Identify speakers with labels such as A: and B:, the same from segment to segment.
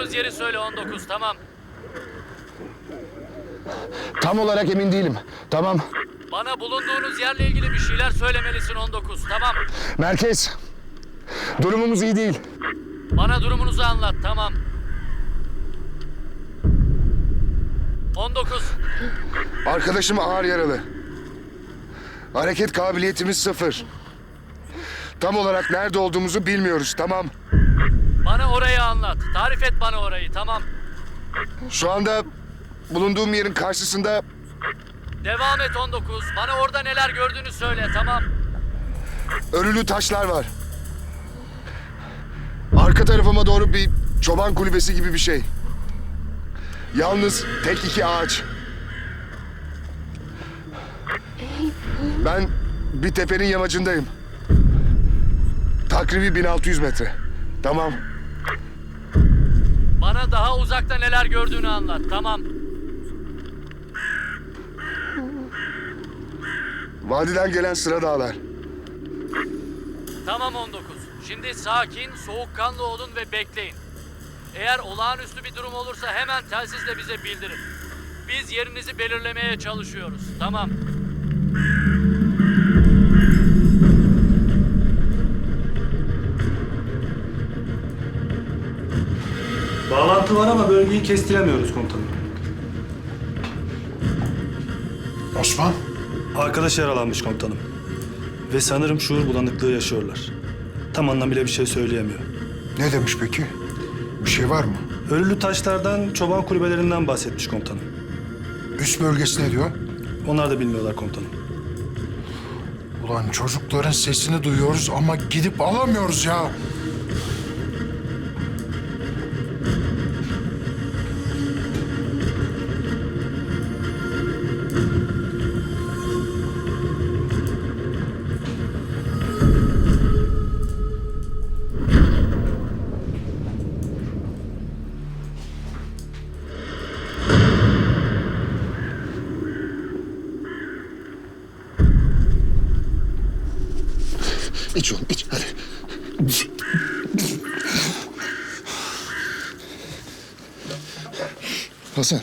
A: bulunduğunuz yeri söyle 19 tamam.
B: Tam olarak emin değilim. Tamam.
A: Bana bulunduğunuz yerle ilgili bir şeyler söylemelisin 19 tamam.
B: Merkez. Durumumuz iyi değil.
A: Bana durumunuzu anlat tamam. 19
B: Arkadaşım ağır yaralı. Hareket kabiliyetimiz sıfır. Tam olarak nerede olduğumuzu bilmiyoruz. Tamam.
A: Bana orayı anlat. Tarif et bana orayı tamam.
B: Şu anda bulunduğum yerin karşısında
A: Devam et 19. Bana orada neler gördüğünü söyle tamam.
B: örülü taşlar var. Arka tarafıma doğru bir çoban kulübesi gibi bir şey. Yalnız tek iki ağaç. Ben bir tepenin yamacındayım. Takribi 1600 metre. Tamam.
A: Bana daha uzakta neler gördüğünü anlat tamam.
B: Vadiden gelen sıra dağlar.
A: Tamam 19. Şimdi sakin, soğukkanlı olun ve bekleyin. Eğer olağanüstü bir durum olursa hemen telsizle bize bildirin. Biz yerinizi belirlemeye çalışıyoruz. Tamam.
C: Bağlantı var ama bölgeyi kestiremiyoruz komutanım.
D: Osman,
C: Arkadaş yaralanmış komutanım. Ve sanırım şuur bulanıklığı yaşıyorlar. Tam anlamıyla bir şey söyleyemiyor.
D: ne demiş peki? Bir şey var mı?
C: Ölülü taşlardan çoban kulübelerinden bahsetmiş komutanım.
D: Üst bölgesi ne diyor?
C: Onlar da bilmiyorlar komutanım.
D: Ulan çocukların sesini duyuyoruz ama gidip alamıyoruz ya.
B: İç oğlum iç hadi. Hasan.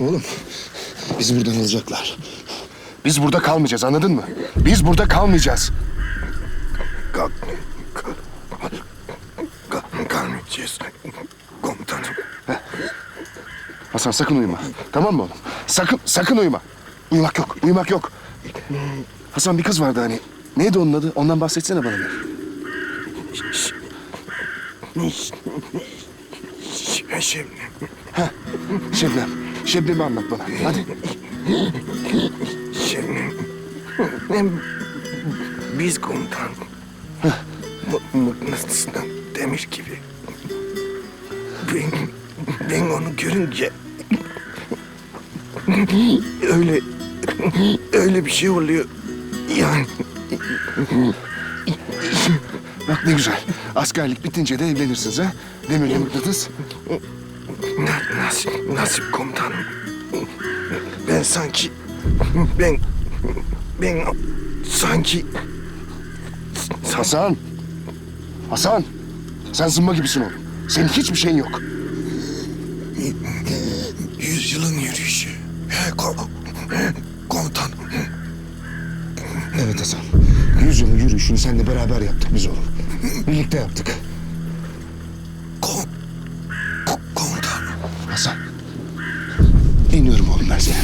B: Oğlum. Bizi buradan alacaklar. Biz burada kalmayacağız anladın mı? Biz burada kalmayacağız.
E: Kal, kal, kal, kalmayacağız komutanım.
B: Hasan sakın uyuma. Tamam mı oğlum? Sakın, sakın uyuma. Uyumak yok, uyumak yok. Hasan bir kız vardı hani. Neydi onun adı? Ondan bahsetsene bana bir.
E: Şimdi
B: Şebnem. Şebnem'i anlat bana. Hadi.
E: şimdi biz komutan Mı- mıknatısından demir gibi. Ben, ben onu görünce öyle öyle bir şey oluyor. Yani
B: Bak ne güzel. Askerlik bitince de evlenirsiniz ha. Demirle mıknatıs.
E: na- nasip, nasip komutanım. Ben sanki ben ben sanki
B: Hasan. Hasan. Sen zımba gibisin oğlum. Senin hiçbir şeyin yok.
E: Yüzyılın yürüyüşü. Komutan.
B: Evet Hasan. Yüzyılın yürüyüşünü seninle beraber yaptık biz oğlum. Birlikte yaptık.
E: Ko ko komutan.
B: Hasan. Dinliyorum oğlum ben seni.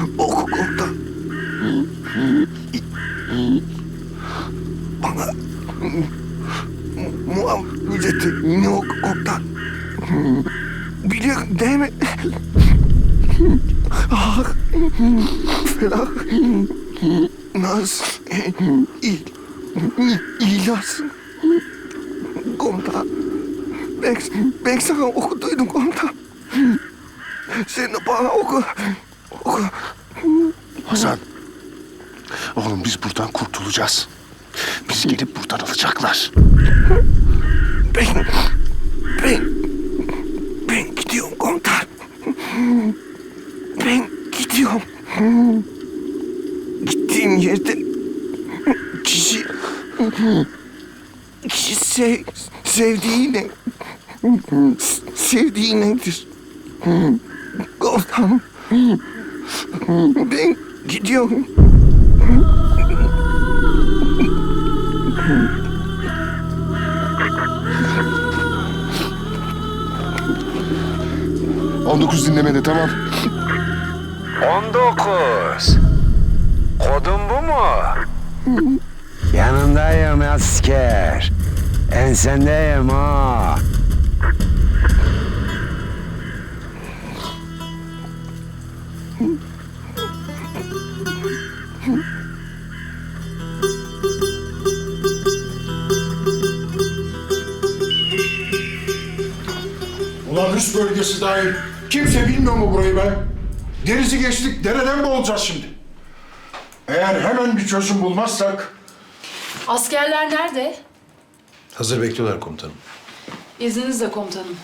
E: Oku, oku komutan. Bana muameleti ne oku komutan. Biliyor değil mi? Ah, felah, naz, il, ilas. Komutan, ben, ben.
B: Hasan. Oğlum biz buradan kurtulacağız. Biz gelip buradan alacaklar.
E: Ben, ben, ben gidiyorum komutan. Ben gidiyorum. Gittiğim yerde kişi, kişi sev, sevdiğine, sevdiğinedir. Komutanım. Ben gidiyorum.
B: On dokuz dinlemede tamam.
F: 19. Kodun bu mu? Yanındayım asker. Ensendeyim ha.
D: Üst bölgesi dahil. Kimse bilmiyor mu burayı be? Denizi geçtik, dereden mi olacağız şimdi? Eğer hemen bir çözüm bulmazsak...
G: Askerler nerede?
H: Hazır bekliyorlar komutanım.
G: İzninizle komutanım.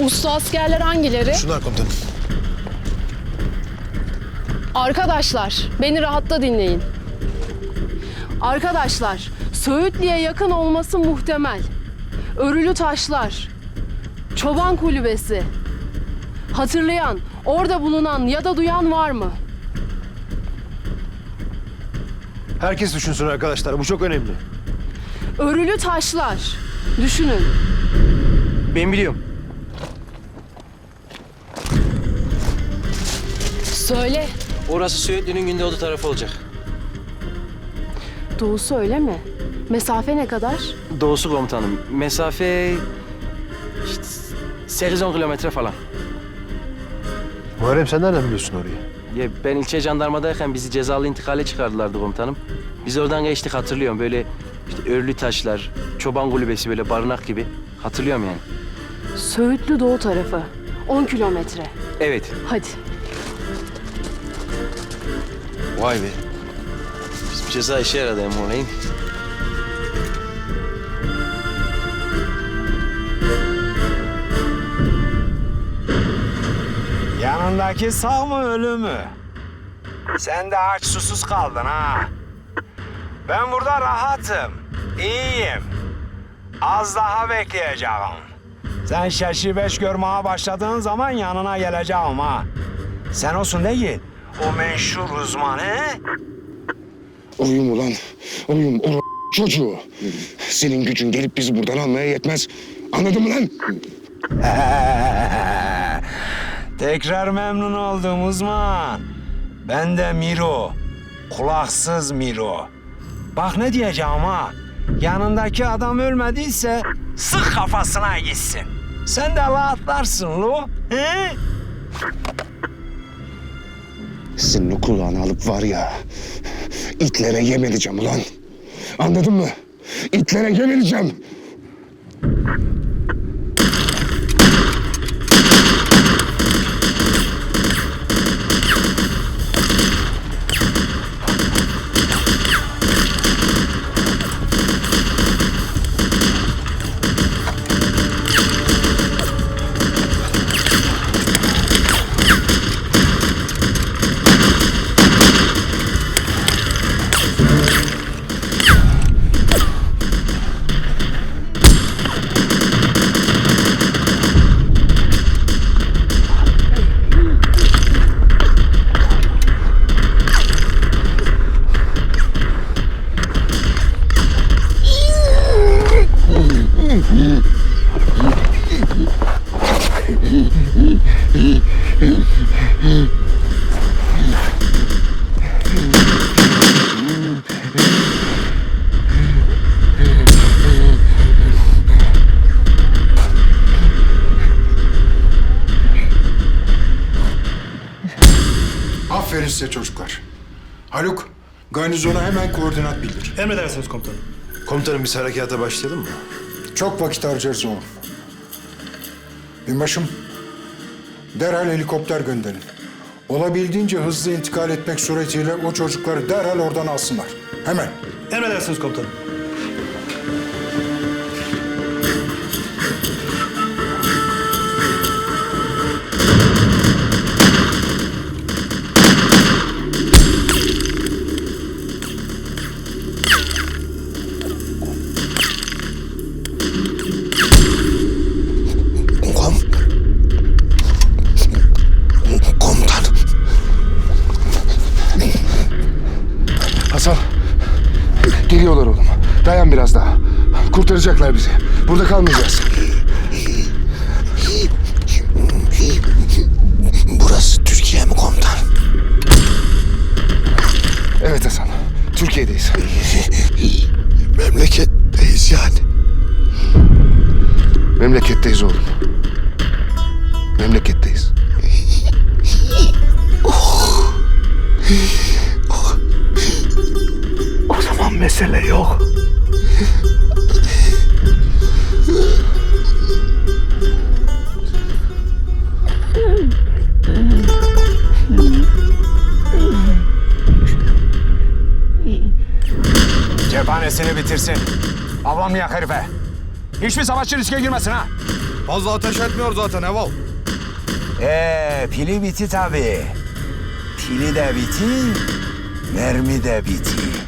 G: Usta askerler hangileri?
H: Şunlar komutanım.
G: Arkadaşlar, beni rahatta dinleyin. Arkadaşlar, Söğütlü'ye yakın olması muhtemel. Örülü taşlar, çoban kulübesi. Hatırlayan, orada bulunan ya da duyan var mı?
H: Herkes düşünsün arkadaşlar. Bu çok önemli.
G: Örülü taşlar. Düşünün.
H: Ben biliyorum.
G: Söyle.
I: Orası Söğütlü'nün gündoğdu tarafı olacak.
G: Doğusu öyle mi? Mesafe ne kadar?
I: Doğusu komutanım. Mesafe... işte 8-10 kilometre falan.
H: Muharrem sen nereden biliyorsun orayı?
I: Ya ben ilçe jandarmadayken bizi cezalı intikale çıkardılardı komutanım. Biz oradan geçtik hatırlıyorum. Böyle işte örlü taşlar, çoban kulübesi böyle barınak gibi. Hatırlıyorum yani.
G: Söğütlü doğu tarafı. 10 kilometre.
I: Evet.
G: Hadi.
I: Vay be. Bizim ceza işe yaradı hem olayım.
F: Yanındaki sağ mı ölü mü? Sen de aç susuz kaldın ha. Ben burada rahatım. iyiyim. Az daha bekleyeceğim. Sen şaşı beş görmeye başladığın zaman yanına geleceğim ha. Sen olsun değil. O meşhur uzman he?
B: Oyum ulan. Oyum o çocuğu. Senin gücün gelip bizi buradan almaya yetmez. Anladın mı lan?
F: Tekrar memnun oldum uzman. Ben de Miro. Kulaksız Miro. Bak ne diyeceğim ha. Yanındaki adam ölmediyse sık kafasına gitsin. Sen de rahatlarsın lo. He?
B: Senin kulağını alıp var ya... ...itlere yem edeceğim ulan. Anladın mı? İtlere yem edeceğim.
D: Size çocuklar. Haluk, garnizona hemen koordinat bildir.
C: Emredersiniz komutanım.
H: Komutanım biz harekata başlayalım mı?
D: Çok vakit harcarız oğlum. Binbaşım, derhal helikopter gönderin. Olabildiğince hızlı intikal etmek suretiyle o çocukları derhal oradan alsınlar. Hemen.
C: Emredersiniz komutanım.
B: Biraz daha. Kurtaracaklar bizi. Burada kalmayacağız.
E: Burası Türkiye mi komutan?
B: Evet Hasan. Türkiye'deyiz.
E: Memleketteyiz yani.
B: Memleketteyiz oğlum. Memleketteyiz.
E: O zaman mesele yok.
F: Cephanesini bitirsin. Avlanmayak herife. Hiçbir savaşçı riske girmesin ha.
H: Fazla ateş etmiyor zaten Eval.
F: Ee, pili biti tabii. Pili de biti, mermi de biti.